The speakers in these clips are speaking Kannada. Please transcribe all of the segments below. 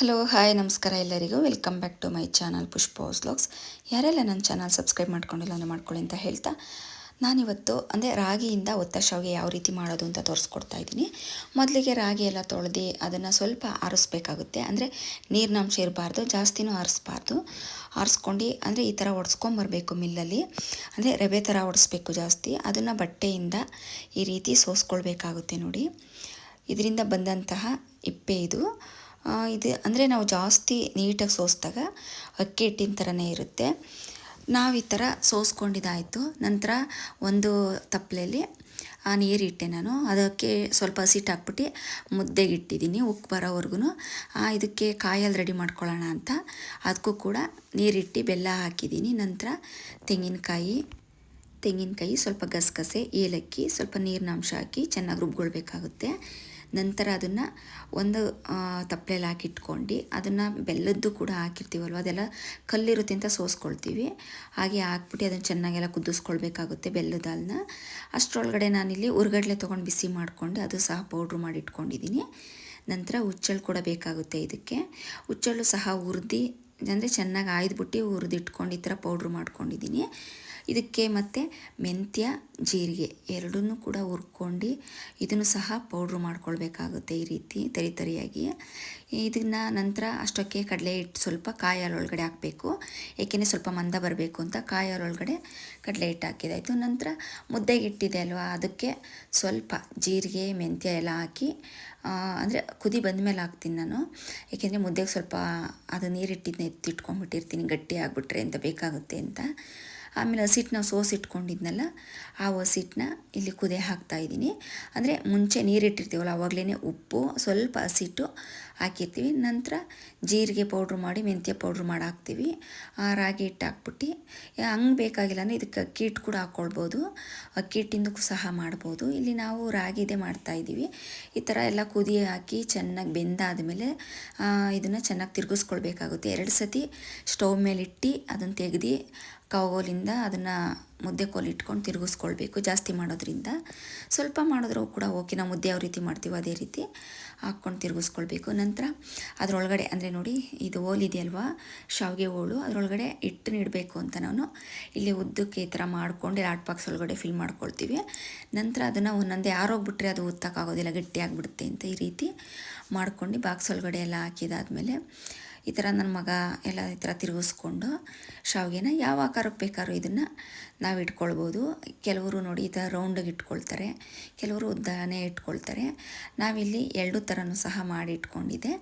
ಹಲೋ, ಹಾಯ್, ನಮಸ್ಕಾರ ಎಲ್ಲರಿಗೂ. Welcome back to my channel Pushpa vlogs ಯಾರೆಲ್ಲ ನನ್ನ ಚಾನಲ್ ಸಬ್ಸ್ಕ್ರೈಬ್ ಮಾಡ್ಕೊಂಡಿಲ್ಲ ಅಂದರೆ ಮಾಡ್ಕೊಳ್ಳಿ ಅಂತ ಹೇಳ್ತಾ, ನಾನಿವತ್ತು ಅಂದರೆ ರಾಗಿಯಿಂದ ಒತ್ತ ಶಾವಿಗೆ ಯಾವ ರೀತಿ ಮಾಡೋದು ಅಂತ ತೋರಿಸ್ಕೊಡ್ತಾ ಇದ್ದೀನಿ. ಮೊದಲಿಗೆ ರಾಗಿ ಎಲ್ಲ ತೊಳೆದು ಅದನ್ನು ಸ್ವಲ್ಪ ಆರಿಸ್ಬೇಕಾಗುತ್ತೆ. ಅಂದರೆ ನೀರಿನಾಂಶ ಇರಬಾರ್ದು, ಜಾಸ್ತಿನೂ ಆರಿಸ್ಬಾರ್ದು. ಆರಿಸ್ಕೊಂಡು ಅಂದರೆ ಈ ಥರ ಒಡ್ಸ್ಕೊಂಬರ್ಬೇಕು ಮಿಲ್ಲಲ್ಲಿ. ಅಂದರೆ ರವೆ ಥರ ಒಡಿಸ್ಬೇಕು ಜಾಸ್ತಿ. ಅದನ್ನು ಬಟ್ಟೆಯಿಂದ ಈ ರೀತಿ ಸೋಸ್ಕೊಳ್ಬೇಕಾಗುತ್ತೆ ನೋಡಿ. ಇದರಿಂದ ಬಂದಂತಹ ಇಪ್ಪೆ ಇದು. ಇದು ಅಂದರೆ ನಾವು ಜಾಸ್ತಿ ನೀಟಾಗಿ ಸೋಸಿದಾಗ ಅಕ್ಕಿ ಹಿಟ್ಟಿನ ಥರನೇ ಇರುತ್ತೆ. ನಾವು ಈ ಥರ ಸೋಸ್ಕೊಂಡಿದ್ದಾಯಿತು. ನಂತರ ಒಂದು ತಪ್ಪಲೆಯಲ್ಲಿ ಆ ನೀರಿಟ್ಟೆ ನಾನು. ಅದಕ್ಕೆ ಸ್ವಲ್ಪ ಹಸಿಟ್ಟು ಹಾಕ್ಬಿಟ್ಟು ಮುದ್ದೆಗೆ ಇಟ್ಟಿದ್ದೀನಿ ಉಕ್ಕು ಬರೋವರೆಗೂ ಇದಕ್ಕೆ ಕಾಯಲ್ಲಿ ರೆಡಿ ಮಾಡ್ಕೊಳ್ಳೋಣ ಅಂತ. ಅದಕ್ಕೂ ಕೂಡ ನೀರಿಟ್ಟು ಬೆಲ್ಲ ಹಾಕಿದ್ದೀನಿ. ನಂತರ ತೆಂಗಿನಕಾಯಿ ತೆಂಗಿನಕಾಯಿ ಸ್ವಲ್ಪ ಗಸಗಸೆ, ಏಲಕ್ಕಿ, ಸ್ವಲ್ಪ ನೀರಿನ ಅಂಶ ಹಾಕಿ ಚೆನ್ನಾಗಿ ರುಬ್ಕೊಳ್ಬೇಕಾಗುತ್ತೆ. ನಂತರ ಅದನ್ನು ಒಂದು ತಪ್ಪಲೆಯಲ್ಲಿ ಹಾಕಿಟ್ಕೊಂಡು ಅದನ್ನು ಬೆಲ್ಲದ್ದು ಕೂಡ ಹಾಕಿರ್ತೀವಲ್ವ, ಅದೆಲ್ಲ ಕಲ್ಲಿರುತ್ತೆ ಅಂತ ಸೋಸ್ಕೊಳ್ತೀವಿ. ಹಾಗೆ ಹಾಕ್ಬಿಟ್ಟು ಅದನ್ನು ಚೆನ್ನಾಗೆಲ್ಲ ಕುದಿಸ್ಕೊಳ್ಬೇಕಾಗುತ್ತೆ ಬೆಲ್ಲದ ಹಾಲನ್ನ ಅಷ್ಟರೊಳಗಡೆ ನಾನಿಲ್ಲಿ ಉರ್ಗಡ್ಲೆ ತೊಗೊಂಡು ಬಿಸಿ ಮಾಡಿಕೊಂಡು ಅದು ಸಹ ಪೌಡ್ರ್ ಮಾಡಿ ಇಟ್ಕೊಂಡಿದ್ದೀನಿ ನಂತರ ಹುಚ್ಚಳು ಕೂಡ ಬೇಕಾಗುತ್ತೆ ಇದಕ್ಕೆ. ಹುಚ್ಚಳು ಸಹ ಹುರಿದು, ಅಂದರೆ ಚೆನ್ನಾಗಿ ಆಯ್ದುಬಿಟ್ಟು ಹುರಿದಿಟ್ಕೊಂಡು ಈ ಥರ ಪೌಡ್ರ್ ಮಾಡ್ಕೊಂಡಿದ್ದೀನಿ ಇದಕ್ಕೆ ಮತ್ತು ಮೆಂತ್ಯ, ಜೀರಿಗೆ ಎರಡನ್ನೂ ಕೂಡ ಹುರ್ಕೊಂಡು ಇದನ್ನು ಸಹ ಪೌಡ್ರ್ ಮಾಡ್ಕೊಳ್ಬೇಕಾಗುತ್ತೆ ಈ ರೀತಿ ತರಿ ತರಿಯಾಗಿ. ಇದನ್ನು ನಂತರ ಅಷ್ಟಕ್ಕೆ ಕಡಲೆ ಹಿಟ್ಟು ಸ್ವಲ್ಪ ಕಾಯಿ ಒಳಗಡೆ ಹಾಕಬೇಕು. ಏಕೆಂದರೆ ಸ್ವಲ್ಪ ಮಂದ ಬರಬೇಕು ಅಂತ ಕಾಯಿ ಒಳಗಡೆ ಕಡಲೆ ಹಿಟ್ಟು ಹಾಕಿದಾಯಿತು ನಂತರ ಮುದ್ದೆಗೆ ಇಟ್ಟಿದೆ ಅಲ್ವಾ, ಅದಕ್ಕೆ ಸ್ವಲ್ಪ ಜೀರಿಗೆ, ಮೆಂತ್ಯ ಎಲ್ಲ ಹಾಕಿ ಅಂದರೆ ಕುದಿ ಬಂದ ಮೇಲೆ ಹಾಕ್ತೀನಿ ನಾನು. ಏಕೆಂದರೆ ಮುದ್ದೆಗೆ ಸ್ವಲ್ಪ ಅದು ನೀರಿಟ್ಟಿದ್ದನ್ನ ಎತ್ತಿಟ್ಕೊಂಡ್ಬಿಟ್ಟಿರ್ತೀನಿ, ಗಟ್ಟಿ ಆಗಿಬಿಟ್ರೆ ಅಂತ ಬೇಕಾಗುತ್ತೆ ಅಂತ. ಆಮೇಲೆ ಹಸಿಟ್ಟನ್ನ ಸೋಸಿಟ್ಕೊಂಡಿದ್ನಲ್ಲ ಆ ಹಸಿಟ್ಟನ್ನ ಇಲ್ಲಿ ಕುದಿ ಹಾಕ್ತಾಯಿದ್ದೀನಿ ಅಂದರೆ ಮುಂಚೆ ನೀರಿಟ್ಟಿರ್ತೀವಲ್ಲ ಆವಾಗಲೇ ಉಪ್ಪು, ಸ್ವಲ್ಪ ಹಸಿಟ್ಟು ಹಾಕಿರ್ತೀವಿ. ನಂತರ ಜೀರಿಗೆ ಪೌಡ್ರ್ ಮಾಡಿ, ಮೆಂತ್ಯ ಪೌಡ್ರ್ ಮಾಡಿ ಹಾಕ್ತೀವಿ. ಆ ರಾಗಿ ಹಿಟ್ಟು ಹಾಕ್ಬಿಟ್ಟು ಹಂಗೆ ಬೇಕಾಗಿಲ್ಲ ಅಂದರೆ ಇದಕ್ಕೆ ಅಕ್ಕಿ ಹಿಟ್ಟು ಕೂಡ ಹಾಕ್ಕೊಳ್ಬೋದು ಅಕ್ಕಿ ಹಿಟ್ಟಿಂದಕ್ಕೂ ಸಹ ಮಾಡ್ಬೋದು. ಇಲ್ಲಿ ನಾವು ರಾಗಿದೆ ಮಾಡ್ತಾಯಿದ್ದೀವಿ ಈ ಥರ ಎಲ್ಲ ಕುದಿ ಹಾಕಿ ಚೆನ್ನಾಗಿ ಬೆಂದಾದಮೇಲೆ ಇದನ್ನು ಚೆನ್ನಾಗಿ ತಿರುಗಿಸ್ಕೊಳ್ಬೇಕಾಗುತ್ತೆ. ಎರಡು ಸತಿ ಸ್ಟವ್ ಮೇಲೆ ಇಟ್ಟು ಅದನ್ನು ತೆಗೆದು ಕವಗೋಲಿಂದ ಅದನ್ನು ಮುದ್ದೆ ಕೋಲು ಇಟ್ಕೊಂಡು ತಿರುಗಿಸ್ಕೊಳ್ಬೇಕು ಜಾಸ್ತಿ ಮಾಡೋದ್ರಿಂದ. ಸ್ವಲ್ಪ ಮಾಡಿದ್ರೂ ಕೂಡ ಓಕೆ, ನಾವು ಮುದ್ದೆ ಯಾವ ರೀತಿ ಮಾಡ್ತೀವೋ ಅದೇ ರೀತಿ ಹಾಕ್ಕೊಂಡು ತಿರುಗಿಸ್ಕೊಳ್ಬೇಕು. ನಂತರ ಅದರೊಳಗಡೆ ಅಂದರೆ ನೋಡಿ, ಇದು ಓಲಿದೆಯಲ್ವಾ ಶಾವಿಗೆ ಹೋಳು ಅದರೊಳಗಡೆ ಹಿಟ್ಟು ನೀಡಬೇಕು ಅಂತ ನಾನು. ಇಲ್ಲಿ ಉದ್ದಕ್ಕೆ ಈ ಥರ ಮಾಡ್ಕೊಂಡು ಆಟ್ ಬಾಕ್ಸ್ ಒಳಗಡೆ ಫಿಲ್ ಮಾಡ್ಕೊಳ್ತೀವಿ. ನಂತರ ಅದನ್ನು ಒಂದೊಂದೇ ಆರೋಗ್ಬಿಟ್ರೆ ಅದು ಉತ್ತಕ್ಕಾಗೋದಿಲ್ಲ, ಗಟ್ಟಿ ಆಗಿಬಿಡುತ್ತೆ ಅಂತ ಈ ರೀತಿ ಮಾಡ್ಕೊಂಡು ಬಾಕ್ಸ್ ಒಳಗಡೆ ಎಲ್ಲ ಹಾಕಿದಾದ್ಮೇಲೆ ಈ ಥರ ನನ್ನ ಮಗ ಎಲ್ಲ ಈ ಥರ ತಿರುಗಿಸ್ಕೊಂಡು ಶಾವಿಗೆನ ಯಾವ ಆಕಾರಕ್ಕೆ ಬೇಕಾದ್ರೂ ಇದನ್ನು ನಾವು ಇಟ್ಕೊಳ್ಬೋದು. ಕೆಲವರು ನೋಡಿ ಈ ಥರ ರೌಂಡಾಗಿ ಇಟ್ಕೊಳ್ತಾರೆ. ಕೆಲವರು ಉದ್ದಾನೇ ಇಟ್ಕೊಳ್ತಾರೆ. ನಾವಿಲ್ಲಿ ಎರಡು ಥರನೂ ಸಹ ಮಾಡಿ ಇಟ್ಕೊಂಡಿದ್ದೆ.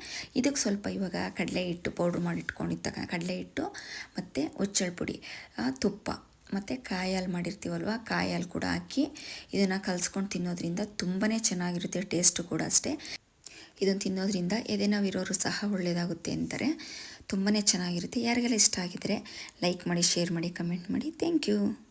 ಇದಕ್ಕೆ ಸ್ವಲ್ಪ ಇವಾಗ ಕಡಲೆ ಹಿಟ್ಟು ಪೌಡ್ರ್ ಮಾಡಿ ಇಟ್ಕೊಂಡಿದ್ದ ಕಡಲೆ ಹಿಟ್ಟು ಮತ್ತು ಉಚ್ಚಳ ಪುಡಿ ತುಪ್ಪ ಮತ್ತು ಕಾಯಲ್ಲಿ ಮಾಡಿರ್ತೀವಲ್ವ, ಕಾಯಲ್ಲಿ ಕೂಡ ಹಾಕಿ ಇದನ್ನು ಕಲಿಸ್ಕೊಂಡು ತಿನ್ನೋದ್ರಿಂದ ತುಂಬಾ ಚೆನ್ನಾಗಿರುತ್ತೆ ಟೇಸ್ಟು ಕೂಡ ಅಷ್ಟೇ. ಇದನ್ನು ತಿನ್ನೋದ್ರಿಂದ ಎದೆ ಇರೋರು ಸಹ ಒಳ್ಳೆಯದಾಗುತ್ತೆ ಅಂತಾರೆ. ತುಂಬಾ ಚೆನ್ನಾಗಿರುತ್ತೆ. ಯಾರಿಗೆಲ್ಲ ಇಷ್ಟ ಆಗಿದ್ದರೆ ಲೈಕ್ ಮಾಡಿ ಶೇರ್ ಮಾಡಿ ಕಮೆಂಟ್ ಮಾಡಿ. Thank you